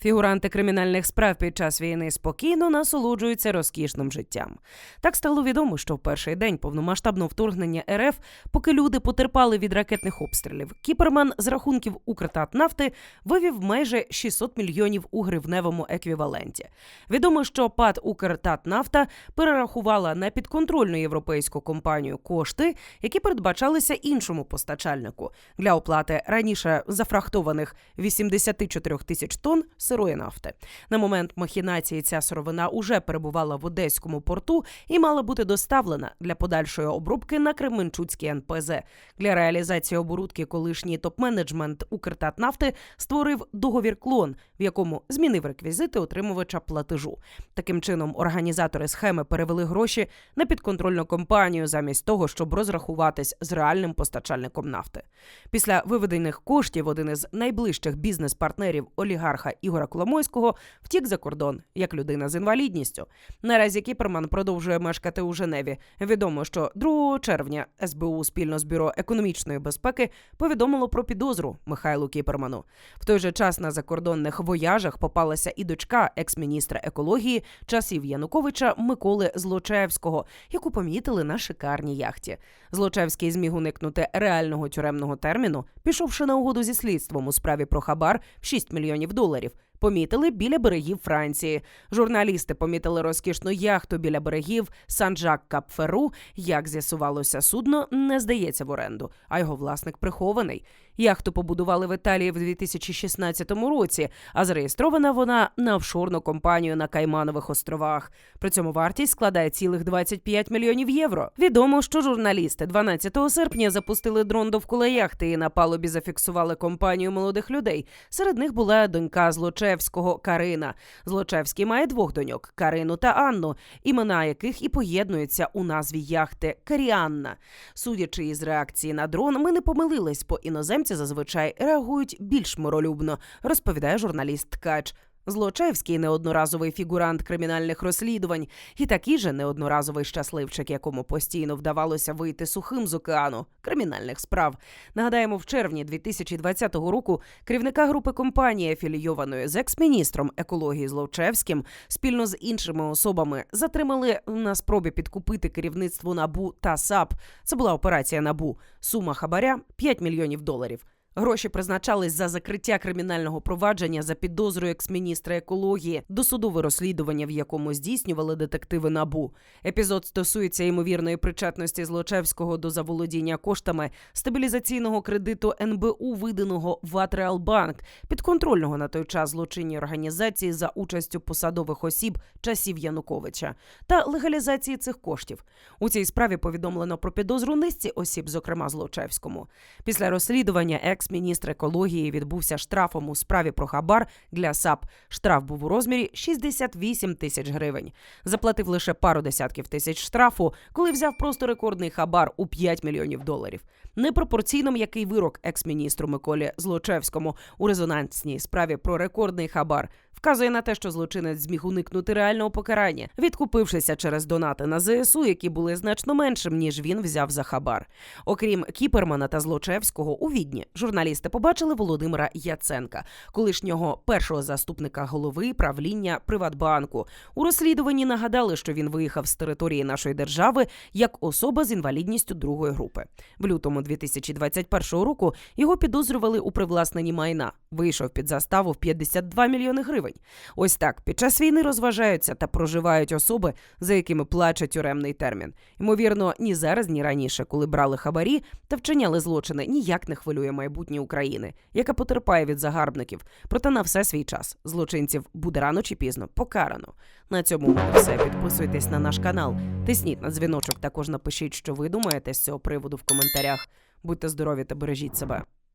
Фігуранти кримінальних справ під час війни спокійно насолоджуються розкішним життям. Так стало відомо, що в перший день повномасштабного вторгнення РФ, поки люди потерпали від ракетних обстрілів, Кіперман з рахунків Укртатнафти вивів майже 600 мільйонів у гривневому еквіваленті. Відомо, що ПАД Укртатнафта перерахувала на підконтрольну європейську компанію кошти, які передбачалися іншому постачальнику для оплати раніше зафрахтованих 84 тисяч тонн сирої нафти. На момент махінації ця сировина уже перебувала в Одеському порту і мала бути доставлена для подальшої обробки на Кременчуцький НПЗ. Для реалізації оборудки колишній топ-менеджмент Укртатнафти створив договір клон, в якому змінив реквізити отримувача платежу. Таким чином, організатори схеми перевели гроші на підконтрольну компанію замість того, щоб розрахуватись з реальним постачальником нафти. Після виведених коштів один із найближчих бізнес-партнерів олігарха Ігора Коломойського втік за кордон як людина з інвалідністю. Наразі Кіперман продовжує мешкати у Женеві. Відомо, що 2 червня СБУ спільно з бюро економічної безпеки повідомило про підозру Михайлу Кіперману. В той же час на закордонних вояжах попалася і дочка екс-міністра екології часів Януковича Миколи Злочевського, яку помітили на шикарній яхті. Злочевський зміг уникнути реального тюремного терміну, пішовши на угоду зі слідством у справі про хабар в 6 мільйонів доларів. Помітили біля берегів Франції. Журналісти помітили розкішну яхту біля берегів Сан-Жак Капферу. Як з'ясувалося, судно не здається в оренду, а його власник прихований. Яхту побудували в Італії в 2016 році, а зареєстрована вона на офшорну компанію на Кайманових островах. При цьому вартість складає цілих 25 мільйонів євро. Відомо, що журналісти 12 серпня запустили дрон довкола яхти і на палубі зафіксували компанію молодих людей. Серед них була донька Злочевського Карина. Злочевський має двох доньок Карину та Анну, імена яких і поєднуються у назві яхти Каріанна. Судячи із реакції на дрон, ми не помилились, бо іноземці зазвичай реагують більш миролюбно, розповідає журналіст Ткач. Злочевський неодноразовий фігурант кримінальних розслідувань і такий же неодноразовий щасливчик, якому постійно вдавалося вийти сухим з океану кримінальних справ. Нагадаємо, в червні 2020 року керівника групи компанії, афілійованої з екс-міністром екології Злочевським, спільно з іншими особами затримали на спробі підкупити керівництво НАБУ та САП. Це була операція НАБУ. Сума хабаря 5 мільйонів доларів. Гроші призначались за закриття кримінального провадження за підозрою екс-міністра екології, досудове розслідування, в якому здійснювали детективи набу. Епізод стосується ймовірної причетності Злочевського до заволодіння коштами стабілізаційного кредиту НБУ, виданого в Атреалбанк, підконтрольного на той час злочинній організації за участю посадових осіб часів Януковича та легалізації цих коштів. У цій справі повідомлено про підозру низці осіб, зокрема Злочевському. Після розслідування екс-міністр екології відбувся штрафом у справі про хабар для САП. Штраф був у розмірі 68 тисяч гривень. Заплатив лише пару десятків тисяч штрафу, коли взяв просто рекордний хабар у 5 мільйонів доларів. Непропорційно м'який вирок екс-міністру Миколі Злочевському у резонансній справі про рекордний хабар вказує на те, що злочинець зміг уникнути реального покарання, відкупившися через донати на ЗСУ, які були значно меншим ніж він взяв за хабар. Окрім Кіпермана та Злочевського, у відні журналісти побачили Володимира Яценка, колишнього першого заступника голови правління Приватбанку. У розслідуванні нагадали, що він виїхав з території нашої держави як особа з інвалідністю другої групи. В лютому 2021 року його підозрювали у привласненні майна. Вийшов під заставу в 52 мільйони гривень. Ось так під час війни розважаються та проживають особи, за якими плаче тюремний термін. Ймовірно, ні зараз, ні раніше, коли брали хабарі та вчиняли злочини, ніяк не хвилює майбутнє України, яка потерпає від загарбників. Проте на все свій час злочинців буде рано чи пізно покарано. На цьому все. Підписуйтесь на наш канал, тисніть на дзвіночок. Також напишіть, що ви думаєте з цього приводу в коментарях. Будьте здорові та бережіть себе.